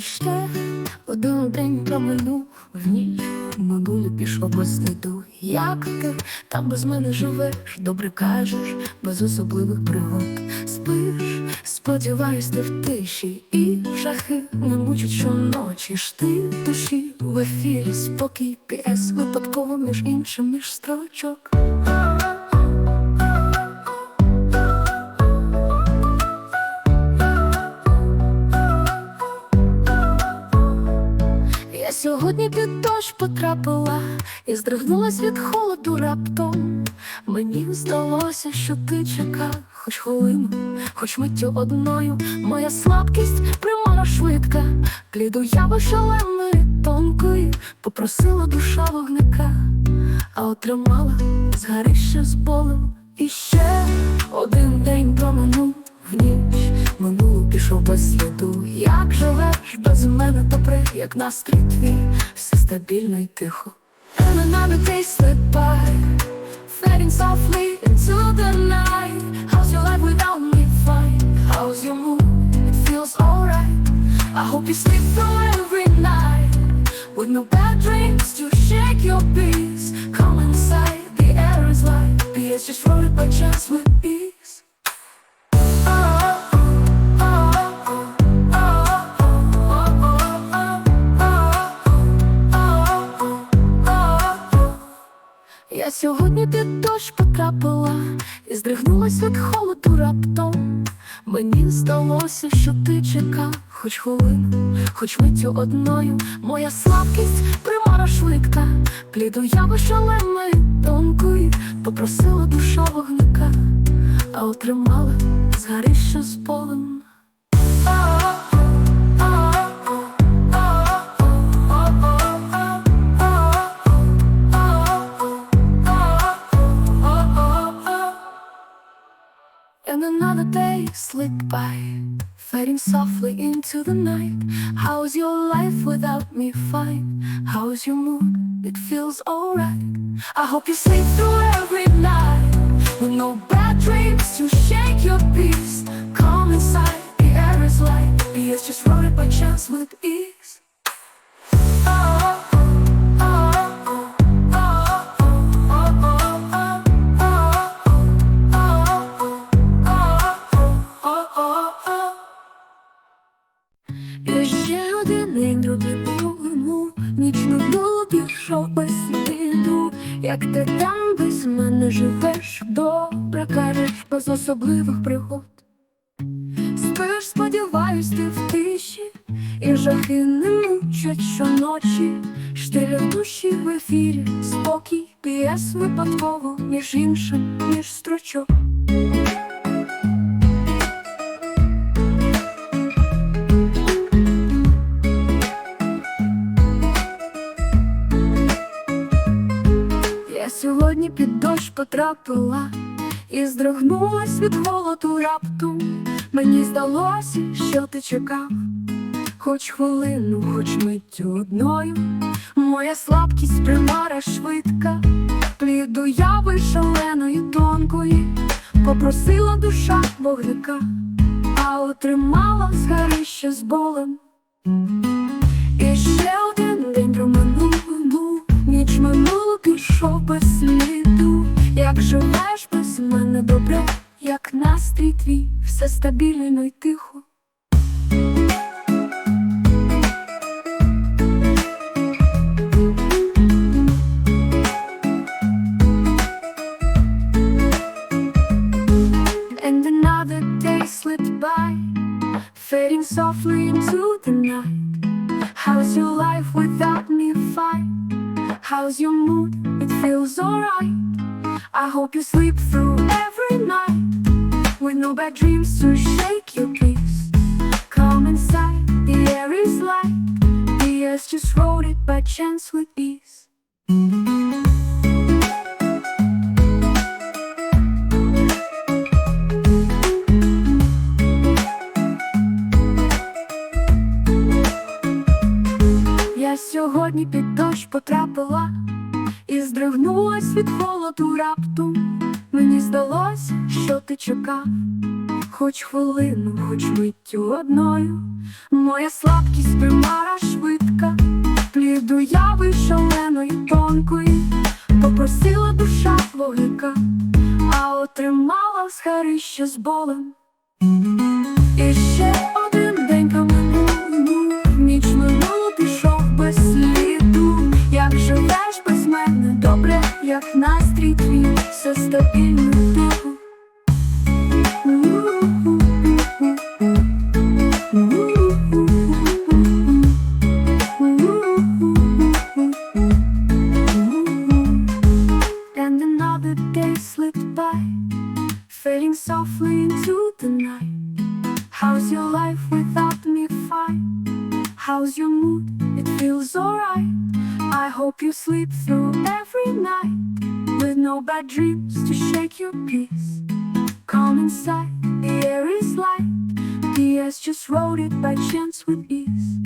І ще один день проминув в ніч минулі пішов без сліду. Як ти там без мене живеш, добре кажеш, без особливих пригод. Спиш, сподіваюсь, ти в тиші. І жахи не мучать щоночі. Ж ти душі в ефірі. Спокій п'єс випадково між іншим між строчок. Сьогодні під дощ потрапила і здригнулась від холоду раптом. Мені здалося, що ти чекав, хоч хвилину, хоч миттю одною. Моя слабкість примара швидка, пліду я шаленої тонкої, попросила душа вогника, а отримала згарище з болем. І ще один день проминув в ніч, минуло пішов без сліду. Як живеш без мене добре, як настрій твій, все стабільно і тихо. And another day slip by, fading softly into the night. How's your life without me? Fine. How's your mood? It feels alright. I hope you sleep through every night with no bad dreams to shake your peace. Сьогодні під дощ потрапила і здригнулась від холоду раптом. Мені здалося, що ти чекав, хоч хвилину, хоч миттю одною. Моя слабкість примара швидка, пліду я шаленої тонкої, попросила душа вогника, а отримала згарище з полем. Day slipped by, fading softly into the night. How's your life without me? Fine. How's your mood? It feels alright. I hope you sleep through every night with no bad dreams to shake your peace. Come inside, the air is light. BS just wrote it by chance with ease. Як ти там без мене живеш. Добре кажеш, без особливих пригод. Спиш, сподіваюсь, ти в тиші. І жахи не мучать щоночі. Штиля душі в ефірі. Спокій, п'єс випадково Між іншим, між строчок сьогодні під дощ потрапила і здригнулась від холоду раптом. Мені здалося, що ти чекав, хоч хвилину, хоч миттю одною. Моя слабкість примара швидка, пліду яви шаленої тонкої, попросила душа вогника, а отримала згарище з болем. Минуло пішов без сліду. Як живеш без мене добре, як настрій твій, все стабільно й тихо. And another day slipped by, fading softly into the night. How's your life without me? Fine. How's your mood? It feels alright. I hope you sleep through every night with no bad dreams to shake your peace. Come inside, the air is light. The earth just wrote it by chance with ease. Сьогодні під дощ потрапила і здригнулась від холоду раптом. Мені здалося, що ти чекав, хоч хвилину, хоч миттю одною. Моя слабкість примара швидка, плід уяви шаленої тонкої, попросила душа вогника, а отримала згарища з болем. І ще настрій твій, все стабільно тихо. And another day slipped by, fading softly into the night. How's your life without me? Fine. How's your mood? It feels alright. I hope you sleep through every night with no bad dreams to shake your peace. Calm inside, the air is light. PS just wrote it by chance with ease.